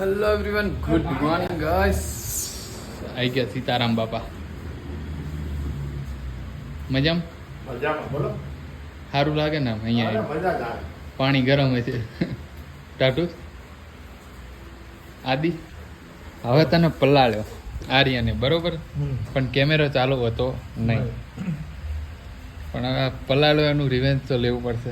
Hello everyone good morning guys આઈ ગયા સીતારામ બાપા. મજામ? મજામાં બોલો. સારું લાગે ને અહીંયા પાણી ગરમ છે. ટાટુ? આદિ? હવે તને પલાળ્યો. આર્યને બરોબર? પણ કેમેરો ચાલુ હતો નહીં. પણ હવે આ પલાળ્યો એનું રિવેન્જ તો લેવું પડશે.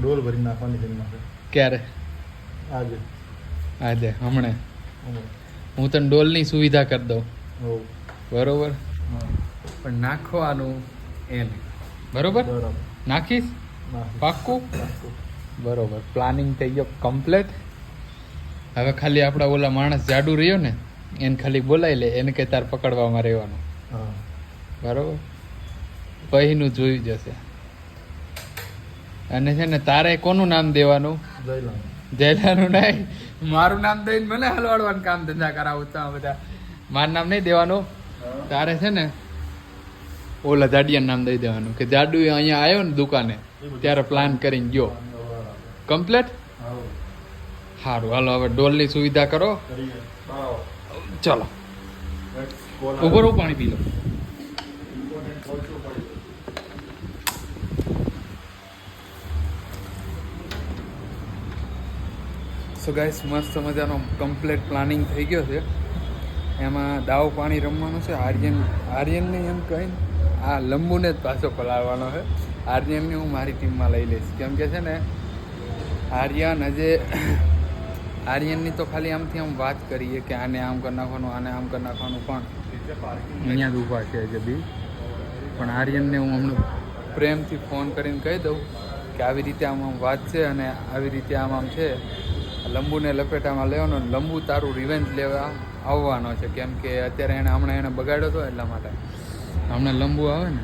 ડોલ ભરી નાખવાની ક્યારે? આજે. આજે હમણે. હું તને ડોલની સુવિધા કરી દઉં. બરોબર? પણ નાખવાનું એને બરોબર? નાખીશ? નાખી. પાક્કું? બરોબર. પ્લાનિંગ થઈ ગયો કમ્પ્લેટ હવે ખાલી આપણા ઓલા માણસ જાડુ રહ્યો ને એને ખાલી બોલાવી લે. એને કે તાર પકડવામાં રહેવાનું. હા. બરોબર? પહીનું જોઈ જશે અને છે ને તારે કોનું નામ દેવાનું? જયલાનું નહીં મારું નામ દઈને મને હલવાડવાનું કામ ધંધા કરાવું તમે બધા. મારું નામ નહીં દેવાનું. તારે છે ને ઓલા જાડિયાનું નામ દઈ દેવાનું. કે જાડુ અહીંયા આવ્યો ને દુકાને ત્યારે પ્લાન કરીને ગયો. કમ્પ્લેટ સારું હાલો હવે ડોલની સુવિધા કરો. ચલો. ઊભો પાણી પી લો. સો ગાઈસ મસ્ત મજાનો કમ્પ્લેટ પ્લાનિંગ થઈ ગયો છે. એમાં દાવ પાણી રમવાનું છે. આર્યન, આર્યનને એમ કહીને આ લંબુને જ પાછો પલાળવાનો છે. આર્યનને હું મારી ટીમમાં લઈ લઈશ. કેમ કે છે ને, આર્યન આજે, આર્યનની તો ખાલી આમથી આમ વાત કરીએ કે આને આમ કરી નાખવાનું, આને આમ કરી નાખવાનું, પણ અહીંયા જ ઊભા છે હજે બી. પણ આર્યનને હું હમણાં પ્રેમથી ફોન કરીને કહી દઉં કે આવી રીતે આમ આમ વાત છે અને આવી રીતે આમ આમ છે. લંબુને લપેટામાં લેવાનો લંબુ તારું રિવેન્જ લેવા આવવાનો છે. કેમ કે અત્યારે એને હમણાં એને બગાડ્યો હતો એટલા માટે. હમણાં લંબુ આવે ને,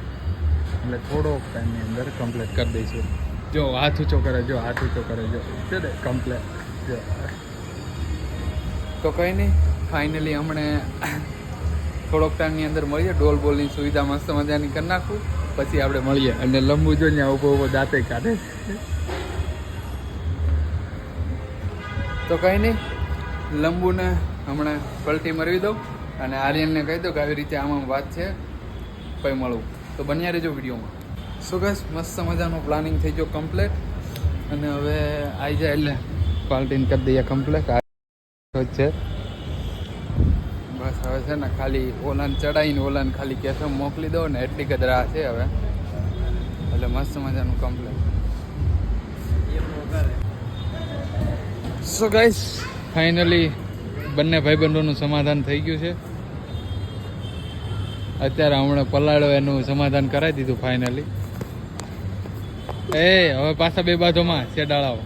એટલે થોડોક ટાઈમની અંદર કમ્પ્લીટ કરી દઈશું જો, હાથ ઊંચો કરે, જો, હાથ ઊંચો કરે, જો, છે ને કમ્પ્લીટ જો. તો કંઈ નહીં ફાઇનલી હમણે થોડોક ટાઈમની અંદર મળીએ. ડોલ બોલની સુવિધા મસ્ત મજાની કરી નાખું. પછી આપણે મળીએ. અને લંબુ જો ત્યાં ઊભો ઊભો દાંતે કાઢે. તો કંઈ નહીં, લંબુને હમણાં પલટી મરવી દઉં અને આર્યનને કહી દઉં કે આવી રીતે આમાં વાત છે પછી મળું. તો બન્યા રહેજો વિડીયોમાં. સો ગસ મસ્ત મજાનો પ્લાનિંગ થઈ ગયો કમ્પ્લેટ અને હવે આવી જાય એટલે પાલટીને કરી દઈએ કમ્પ્લેટ છે. બસ હવે છે ને ખાલી ઓલાને ચડાવીને ઓલાને ખાલી કેફે મોકલી દો ને એટલી જ રાહ છે હવે. એટલે મસ્ત મજાનું કમ્પ્લેટ સો ગાઈસ ફાઇનલી બંને ભાઈબંધોનું સમાધાન થઈ ગયું છે. અત્યારે હમણાં પલાળો એનું સમાધાન કરાવી દીધું ફાઇનલી એ, હવે પાછા બે બાજુમાં શેડાળાઓ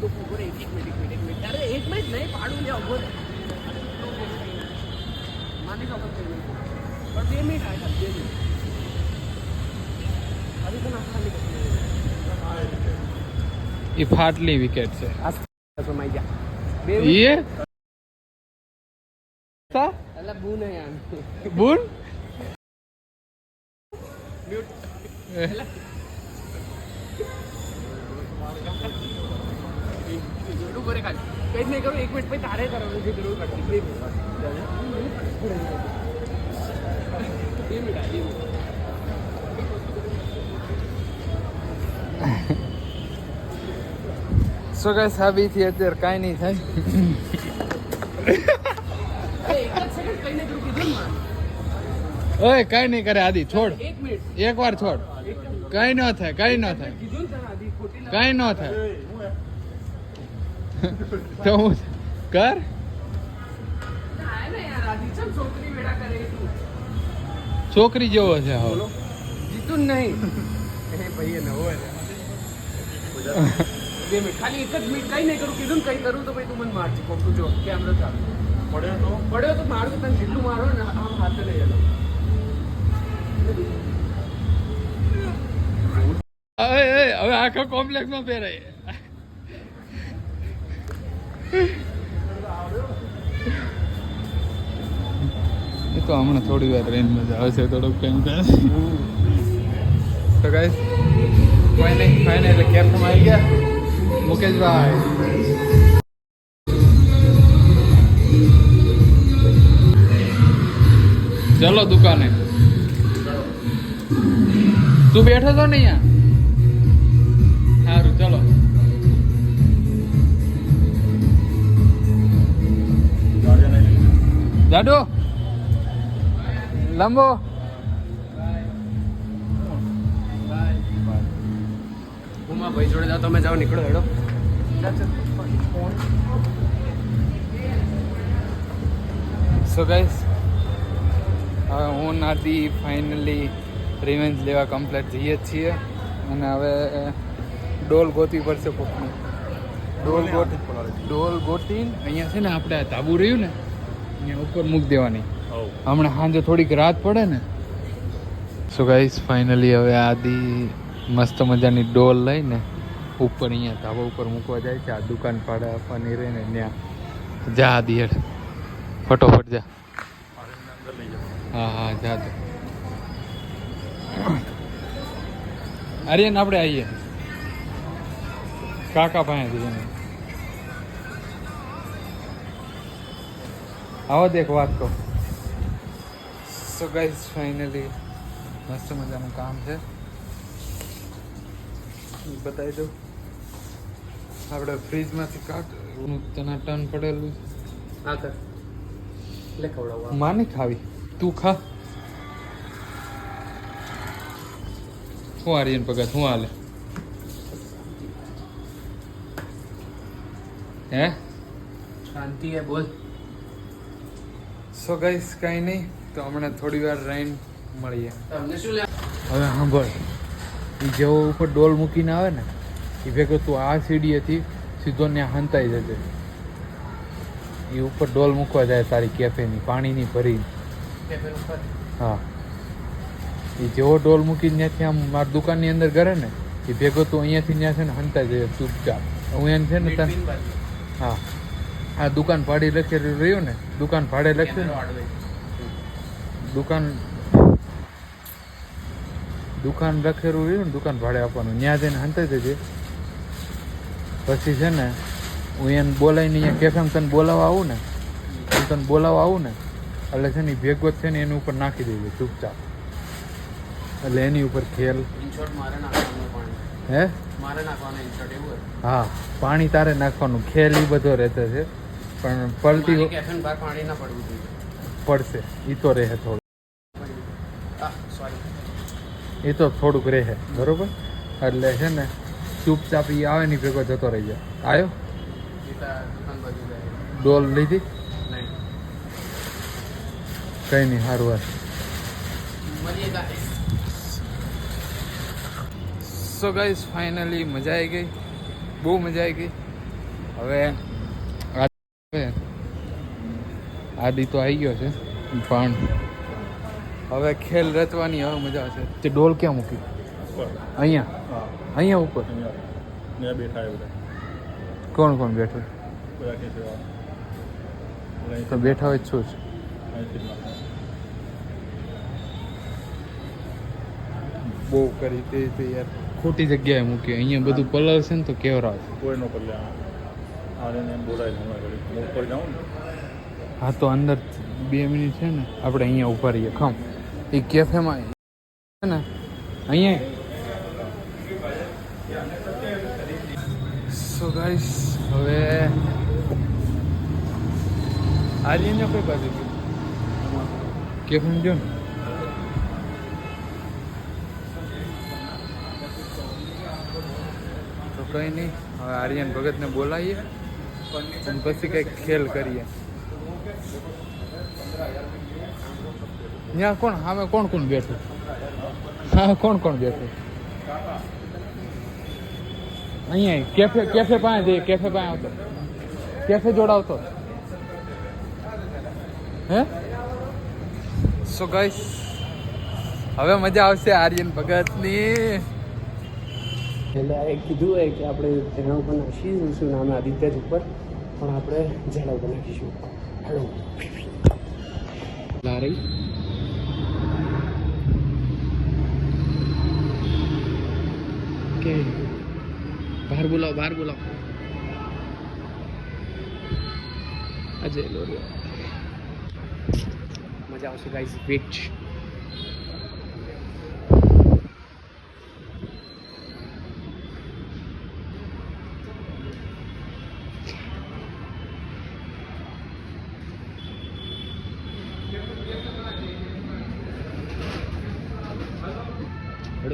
પણ બે મિનિટ નહીં પાડું લે ઊભો રહે. મને ખબર છે નહીં. પણ બે મિનિટ આ ખાલી, બે મિનિટ. આવી તો ના ખાલી એ ફાટલી વિકેટ છે એ બુન કંઈ નહીં કરું એક મિનિટ પછી તારે કરવાનું છે કરવું કરતી બે મિનિટ બે મિનિટ સો ગાઈસ આ બીથી અત્યારે કાંઈ નહીં થાય. ઓય કાંઈ નહીં કરે આદિ છોડ એક વાર છોડ કાંઈ ન થાય કાંઈ ન થાય. કાંઈ ન થાય. તો હું કર છોકરી વેડા કરે તું છોકરી જેવો છે હવે જીતું નહીં ભાઈ નવો છે. બે મિનિટ. ખાલી એક જ મિનિટ કઈ નહીં કરું કીધું કઈ કરું તો ભાઈ તું મને મારજે કોક તું જો કેમેરો ચાલુ. પડ્યો તો? પડ્યો તો મારું તને જેટલું મારો ને આમ હાથે લઈ જતો હવે હવે આખા કોમ્પ્લેક્સમાં પહેરાય એ તો હમણાં થોડી વાર રેન્જ મજા આવશે થોડોક ટાઈમ થાય તો ગાઈસ ફાઇનલ ફાઇનલ એટલે કેફમાં આવી ગયા? મુકેશભાઈ ચલો દુકાને. તું બેઠો છો ને અહીંયા? સારું ચલો. દાડો લાંબો. ઉમા ભાઈ જોડે જાઓ, તમે જાઓ, નીકળો હેડો. સો ગાઈસ હવે હું નાદી ફાઇનલી રિવેન્જ લેવા કમ્પ્લીટ જઈએ જ છીએ. અને હવે ડોલ ગોતવી પડશે કોકનું ડોલ ગોતી ડોલ ગોતી અહીંયા છે ને આપણે આ તાબુ રહ્યું ને અહીંયા ઉપર મૂકી દેવાની. હમણાં સાંજે થોડીક રાત પડે ને. સો ગાઈસ ફાઇનલી હવે આદિ મસ્ત મજાની ડોલ લઈને ઉપર અહીંયા ધાબા ઉપર મૂકવા જાય છે. આ દુકાન ભાડા આપવાની રહે ને ત્યાં. જા દિયડ ફટોફટ જા. હા હા, જા તો આર્યન, આપણે આવીએ કાકા પાસેથી એને આવો દેખ વાત કહો. સો ગાઈઝ ફાઇનલી મસ્ત મજાનું કામ છે. બતાવી દઉં. આપણે ફ્રીજમાંથી કાઢ. તને ટન પડેલું. હા કર. લે ખવડાવવા માને ખાવી. તું ખા. હું આર્યન ભગત હું હાલે. હે? શાંતિ હે બોલ. સો ગાઈસ કાંઈ નહીં. તો હમણાં થોડી વાર રહીને મળીએ. તમને શું લે હવે સાંભળ એ જેવો ઉપર ડોલ મૂકીને આવે ને એ ભેગો તું આ સીડીએથી સીધો ત્યાં હંતાઈ જશે એ ઉપર ડોલ મૂકવા જાય તારી કેફેની પાણીની ભરી હા. એ જેવો ડોલ મૂકીને ત્યાંથી આમ મારી દુકાનની અંદર કરે ને એ ભેગો તું અહીંયાથી ત્યાં છે ને હંતા જાય ચૂપચાપ. હું એમ છે ને તને હા. આ દુકાન ભાડે લખેલું રહ્યું ને દુકાન ભાડે લખ્યું ને. દુકાન દુકાન લખેલું રહ્યું ને દુકાન ભાડે આપવાનું. ત્યાં જઈને હંતા દેજે પછી છે ને હું એને બોલાવીને અહીંયા કેફેમ તને બોલાવવા આવું ને? હું તને બોલાવવા આવું ને? એટલે છે ને ભેગો છે ને એની ઉપર નાખી દેજે ચૂપચાપ. એટલે એની ઉપર ખેલ. હે? હા પાણી તારે નાખવાનું. ખેલ એ બધો રહેતો છે. પણ પલટી પડશે. એ તો રહે થોડું. એ તો થોડુંક રહે બરોબર? એટલે છે ને ચૂપચાપ ઈ આવે નહીં ભેગો જતો રહી જાય. આવ્યો ડોલ લીધી? કઈ નહીં સારું મળીએ સો ગાઈઝ ફાઇનલી મજા આવી ગઈ. બહુ મજા આવી ગઈ. હવે હવે આદિ તો આવી ગયો છે, પણ હવે ખેલ રચવાની હવે મજા આવશે તે ડોલ ક્યાં મૂકી? ઉપર. અહીંયા? હા. અહીંયા ઉપર? અહીંયા. ત્યાં બેઠા એ બધા. કોણ કોણ બેઠું? બધા કે છે, તો બેઠા હોય છું? જ. બહુ કરી તે તે યાર. ખોટી જગ્યાએ મૂકી. અહીંયા બધું પલળશે ને તો કેવરા છે? કોઈનો કરી આને એમ બોલાય છે હું ઉપર જાઉં ને? હા તો અંદર બે મિનિટ છે ને આપણે અહીંયા ઊભા રહીએ. ખમ. એ કેફેમાં છે ને અહીંયા સો ગાઈસ હવે આર્યને કોઈ બાજુ ગયું? કેફેમાં જો ને? તો કંઈ નહીં, હવે આર્યન ભગતને બોલાવીએ અને પછી કંઈક ખેલ કરીએ. ત્યાં કોણ? સામે કોણ કોણ બેઠું? હા કોણ કોણ બેઠું? અહીંયા કેફે કેફે પાસે જઈએ કેફે પાસે આવતો કેફે જોડાવતો હે સો ગાઈસ હવે મજા આવશે આર્યન ભગતની. એટલે એ કીધું હોય કે આપણે જેના ઉપર નાખીશું શું નામ આદિત્ય જ ઉપર. પણ આપણે ઝરણા ઉપર નાખીશું. હેલો લારી કે બહાર બોલાવો બહાર બોલાવો. અજય લોરિયો. મજા આવશે ગાઈઝ વેટ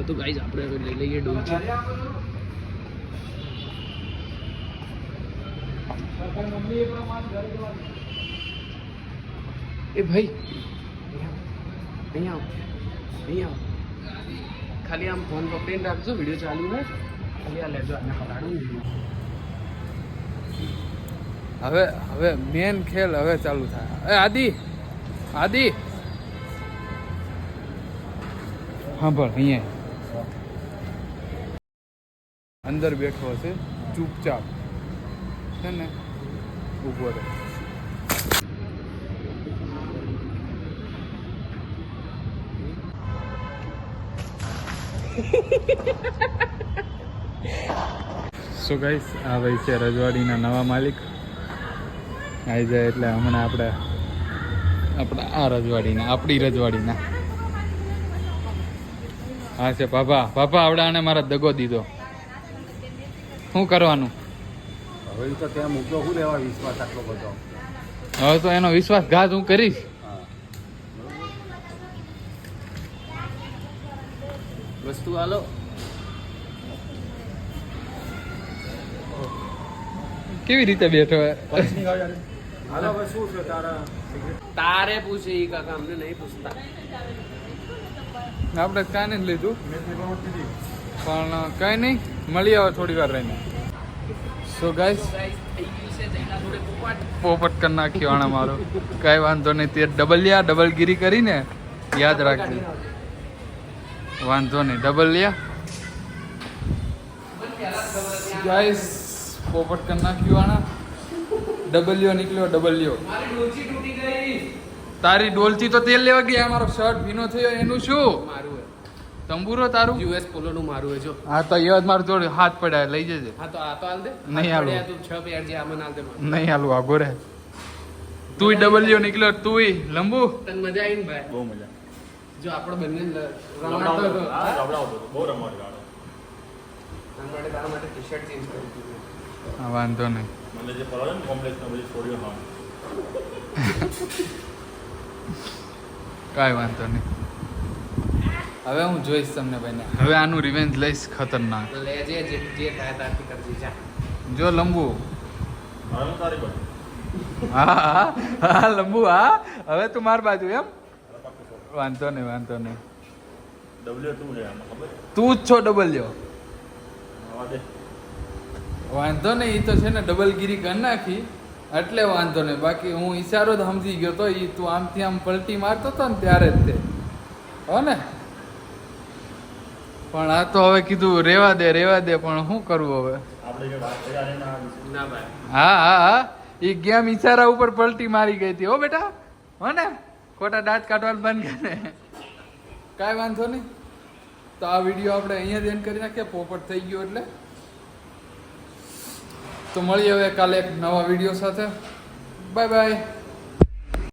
તો ગાઈઝ આપણે લઈ લઈએ ડોલચી. એ ભાઈ, અહીંયા અહીંયા ખાલી આમ ફોન પકડીને રાખજો વીડિયો ચાલુ હોય ખાલી આ લેજો, આને પકડાડું હવે હવે મેન ખેલ હવે ચાલુ થાય. એ આદિ આદિ. સાંભળ અહીંયા. અંદર બેઠો હશે, ચૂપચાપ. છે ને? ઊભો રહે. સો ગાઈસ આ ભાઈ છે રજવાડીના નવા માલિક. આવી જાય એટલે હમણાં આપણે આપણા આ રજવાડીના, આપણી રજવાડીના. હા છે પાપા પાપા આવડે આને મારા દગો દીધો. શું કરવાનું? હવે તો ત્યાં મૂક્યો શું લેવા વિશ્વાસ આટલો બધો? હવે તો એનો વિશ્વાસઘાત હું કરીશ. વસ્તુ હાલો કેવી રીતે બેઠો તારા? તારે પૂછે એ કાકા અમને નહીં પૂછતા. આપણે કાંઈ નહીં લીધું. પણ કઈ નહીં મળી આવે થોડી વાર રહીને. સો ગાઈસ પોપટ કરી નાખ્યો આણા મારો. કાંઈ વાંધો નહીં, તે ડબલિયા ડબલગીરી કરીને યાદ રાખજો. વાંધો નહીં ડબલ લ્યા. ગાઈસ પોપટ કરી નાખ્યું આણા. ડબલ્યો નીકળ્યો ડબલ્યો ગઈ તારી ડોલચી તો તેલ લેવા ગયા મારો શર્ટ ભીનો થયો, એનું શું? મારું તંબુરો તારું? યુએસ પોલો નું મારું હે જો. હા તો એ મારું જોડે હાથ પડ્યા લઈ જજે. હા તો આ તો આલ દે. નહીં આલું. તું છ પેર જે આમાં આલ દે નહીં આલું આગો રે તુંય ડબલ્યુ નીકળ્યો તુંય. લંબુ. તને મજા આવી ને ભાઈ? બહુ મજા. જો આપણે બંને રમાડતો હતો. હા, બહુ રમવાડી ગાડો. તારા માટે તારા માટે ટી શર્ટ ચેન્જ કરી દીધું હા વાંધો નહીં. મને જે ફરવા ને કોમ્પ્લેક્સમાં બધી છોડ્યો હા કાંઈ વાંધો નહીં. હવે હું જોઈશ તમને ભાઈને હવે આનું રિવેન્જ લઈશ ખતરનાક. લેજે જે જે થાય તારથી કરજે જા. જો લંબુ. હવે તારી બાજુ. હા હા હા લંબુ હા. હવે તું માર બાજુ એમ. વાંધો નહીં વાંધો નહીં. W2 છે આમાં, તું જ છો ડબલ્યો. વાંધો નહીં એ તો છે ને ડબલગીરી કરી નાખી. એટલે વાંધો નહીં બાકી હું ઈશારો જ સમજી ગયો તો એ તું આમથી આમ પલટી મારતો હતો ને ત્યારે જ તે. હો ને? પણ આ તો હવે કીધું રેવા દે રેવા દે પણ શું કરવું હવે? આપણે જે વાત કરી આને ના વિશે. ના ભાઈ. હા હા હા. એ ગેમ ઈશારા ઉપર પલટી મારી ગઈ હતી. હો બેટા હો ને? ખોટા દાંત કાઢવાનું બંધ કરે. કાંઈ વાંધો નહીં. તો આ વીડિયો આપણે અહીંયા જ એન્ડ કરી નાખીએ. પોપટ થઈ ગયો એટલે. તો મળીએ હવે કાલે એક નવા વીડિયો સાથે. Bye bye.